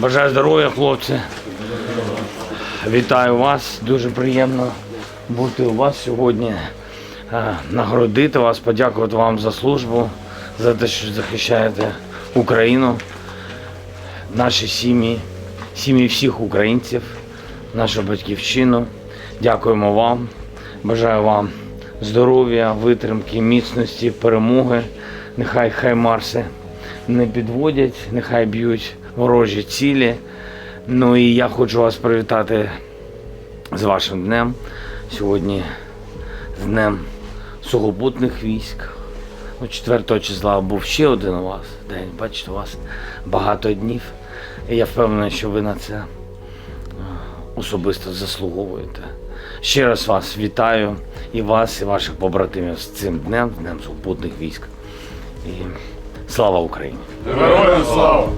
Бажаю здоров'я, хлопці. Вітаю вас. Дуже приємно бути у вас сьогодні. Е, Нагородити вас, подякувати вам за службу, за те, що захищаєте Україну, наші сім'ї, сім'ї всіх українців, нашу батьківщину. Дякуємо вам. Бажаю вам здоров'я, витримки, міцності, перемоги. Нехай хай Марси не підводять, нехай б'ють ворожі цілі. Ну і я хочу вас привітати з вашим днем. Сьогодні з Днем сухопутних військ. Ну, 4 числа був ще один у вас день. Бачите, у вас багато днів. І я впевнений, що ви на це е, особисто заслуговуєте. Ще раз вас вітаю і вас, і ваших побратимів з цим днем, Днем сухопутних військ. І слава Україні! Героям слава!